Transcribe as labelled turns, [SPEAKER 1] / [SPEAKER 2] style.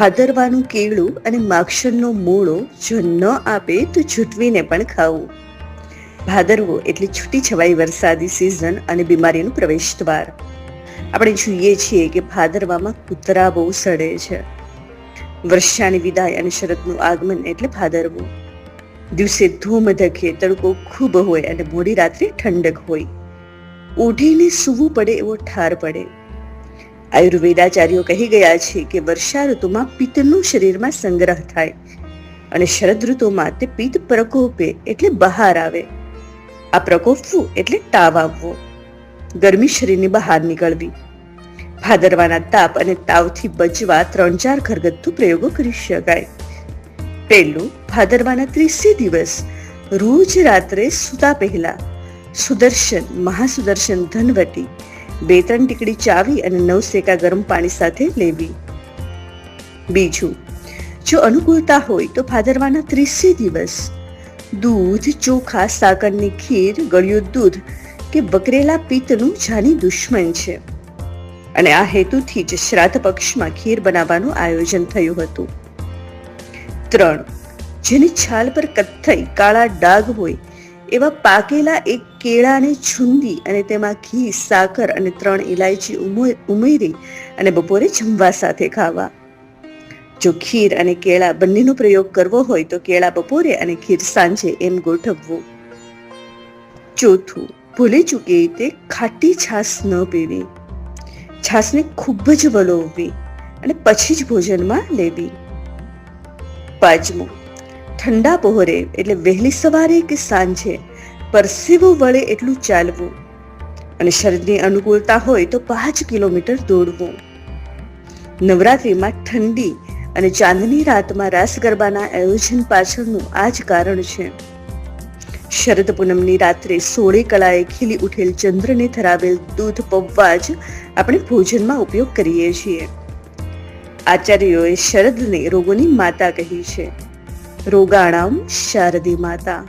[SPEAKER 1] ભાદરવાનું કેળું અને માક્ષરનો મૂળો જો ન આપે તો છૂટવીને પણ ખાવું. ભાદરવો એટલે છૂટી છવાઈ વરસાદી સિઝન અને બીમારીનું પ્રવેશ દ્વાર આપણે જોઈએ છીએ કે ભાદરવામાં કૂતરા બહુ સડે છે. વર્ષાની વિદાય અને શરદનું આગમન એટલે ભાદરવું. દિવસે ધૂમ ધકે, તડકો ખૂબ હોય અને મોડી રાત્રે ઠંડક હોય. ઓઢીને સૂવું પડે એવો ઠાર પડે. આયુર્વેદાચાર્યો કહી ગયા છે કે વર્ષા ઋતુમાં પિત્તનું શરીરમાં સંગ્રહ થાય અને શરદ ઋતુમાં તે પિત્ત પ્રકોપે એટલે બહાર આવે. આ પ્રકોપવું એટલે તાવ આવવો. ગરમી શરીરની બહાર નીકળવી. ભાદરવાના તાપ અને તાવથી બચવા ત્રણ ચાર ઘરગથ્થુ પ્રયોગો કરી શકાય. પહેલું, ભાદરવાના ત્રીસે દિવસ, રોજ રાત્રે સૂતા પહેલા સુદર્શન, મહાસુદર્શન ધનવટી બે ત્રણ ટીકડી ચાવી અને નવ સેકા ગરમ પાણી સાથે લેવી. બીજું, જો અનુકૂળતા હોય તો ભાદરવાના ત્રીસે દિવસ. દૂધ, ચોખા, સાકરની ખીર, ગળ્યું દૂધ કે બકરેલા પિત્તનું જાની દુશ્મન છે. અને આ હેતુથી જ શ્રાદ્ધ પક્ષમાં ખીર બનાવવાનું આયોજન થયું હતું. ત્રણ, જેની છાલ પર કથ્થઈ કાળા ડાઘ હોય એવા પાકેલા એક કેળાને છૂંદી અને તેમાં ઘી, સાકર અને ત્રણ ઇલાયચી ઉમો- ઉમેરી અને બપોરે જમવા સાથે ખાવા. જો ખીર અને કેળા બંનેનો પ્રયોગ કરવો હોય તો કેળા બપોરે અને ખીર સાંજે એમ ગોઠવવું. ચોથું, ભૂલી ચૂકે તે ખાટી છાશ ન પીવી. છાશને ખૂબ જ વલોવવી અને પછી જ ભોજનમાં લેવી. પાંચમું ઠંડા પહોરે એટલે વહેલી સવારે કે સાંજે પરસેવો વળે એટલું ચાલવું. અને શરીરની અનુકૂળતા હોય તો પાંચ કિલોમીટર દોડવું. નવરાત્રિમાં ઠંડી અને ચાંદની રાતમાં રાસ ગરબાના આયોજન પાછળનું આ જ કારણ છે. શરદ પૂનમની રાત્રે સોળે કલાએ ખીલી ઉઠેલ ચંદ્રને ધરાવેલ દૂધ પૌવા જ આપણે ભોજનમાં ઉપયોગ કરીએ છીએ. આચાર્યોએ શરદને રોગોની માતા કહી છે. રોગાણામ શારદી માતા